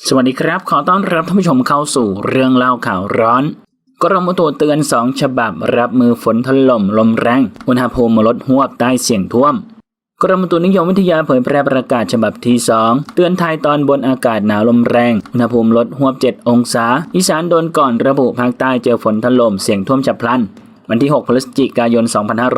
สวัสดีครับ ขอต้อนรับท่านผู้ชมเข้าสู่เรื่องเล่าข่าวร้อน กรมอุตุเตือน 2 ฉบับรับมือฝนถล่มลมแรง อุณหภูมิลดหวบใต้เสี่ยงท่วม กรมอุตุนิยมวิทยาเผยแพร่ประกาศฉบับที่ 2 เตือนไทยตอนบนอากาศหนาวลมแรง อุณหภูมิลดหวบ 7 องศา อีสานโดนก่อนระบุภาคใต้เจอฝนถล่มเสี่ยงท่วมฉับพลัน วันที่ 6 พฤศจิกายน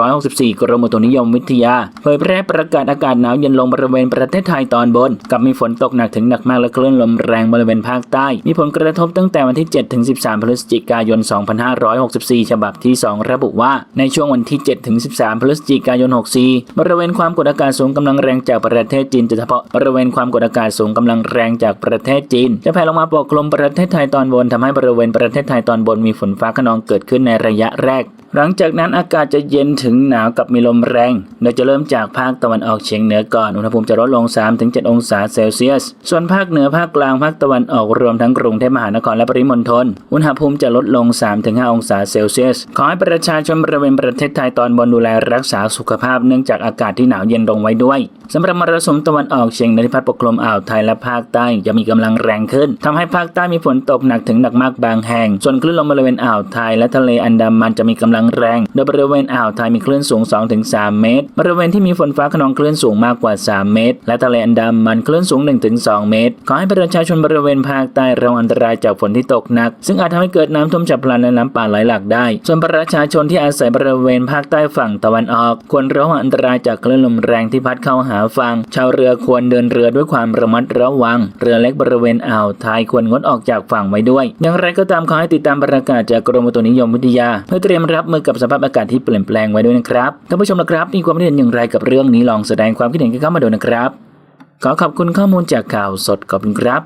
2564 กรมอุตุนิยมวิทยาเผยแพร่ประกาศอากาศหนาวเย็นลงบริเวณประเทศไทยตอนบน กับมีฝนตกหนักถึงหนักมากและคลื่นลมแรงบริเวณภาคใต้ มีผลกระทบตั้งแต่วันที่ 7 ถึง 13 พฤศจิกายน 2564 ฉบับที่ 2 ระบุว่า ในช่วงวันที่ 7 ถึง 13 พฤศจิกายน 64 บริเวณความกดอากาศสูงกำลังแรงจากประเทศจีนโดยเฉพาะบริเวณความกดอากาศสูงกำลังแรงจากประเทศจีน จะแผ่ลงมาปกคลุมประเทศไทยตอนบนทำให้บริเวณประเทศไทยตอนบนมีฝนฟ้าขนองเกิดขึ้นในระยะแรก หลังจากนั้นอากาศจะเย็นถึงหนาวกับมีลมแรง โดยจะเริ่มจากภาคตะวันออกเฉียงเหนือก่อน อุณหภูมิจะลดลง 3-7 องศาเซลเซียส ส่วนภาคเหนือภาคกลางภาคตะวันออกรวมทั้งกรุงเทพมหานครและปริมณฑล อุณหภูมิจะลดลง 3-5 องศาเซลเซียส ขอให้ประชาชนบริเวณประเทศไทยตอนบนดูแลรักษาสุขภาพเนื่องจากอากาศที่หนาวเย็นลงไว้ด้วยสำหรับมรสุมตะวันออกเฉียงเหนือที่พัดปกคลุมอ่าวไทยและภาคใต้จะมีกำลังแรงขึ้นทำให้ภาคใต้มีฝนตกหนักถึงหนักมากบางแห่ง ส่วนคลื่นลมบริเวณอ่าวไทยและทะเลอันดามันจะมีกำลังแรง โดยบริเวณอ่าวไทยมีคลื่นสูง 2-3 เมตร บริเวณที่มีฝนฟ้าขนองคลื่นสูงมากกว่า 3 เมตร และทะเลอันดามันคลื่นสูง 1-2 เมตร ขอให้ประชาชนบริเวณภาคใต้ระวังอันตรายจากฝนที่ตกหนัก ซึ่งอาจทำให้เกิดน้ำท่วมฉับพลันและน้ำป่าไหลหลากได้ ส่วนประชาชนที่อาศัยบริเวณภาคใต้ฝั่งตะวันออก ควรระวังอันตรายจากคลื่นลมแรงที่พัดเข้าหาฝั่งชาวเรือควรเดินเรือด้วยความระมัดระวัง เรือเล็กบริเวณอ่าวไทยควรงดออกจากฝั่งไว้ด้วย อย่างไรก็ตามขอให้ติดตามประกาศจากกรมอุตุนิยมวิทยา เพื่อเตรียมรับมือกับสภาพอากาศที่เปลี่ยนแปลงไว้ด้วยนะครับท่านผู้ชมนะครับมีความคิดเห็นอย่างไรกับเรื่องนี้ลองแสดงความคิดเห็นกันเข้ามาดูนะครับ ขอขอบคุณข้อมูลจากข่าวสดขอบคุณครับ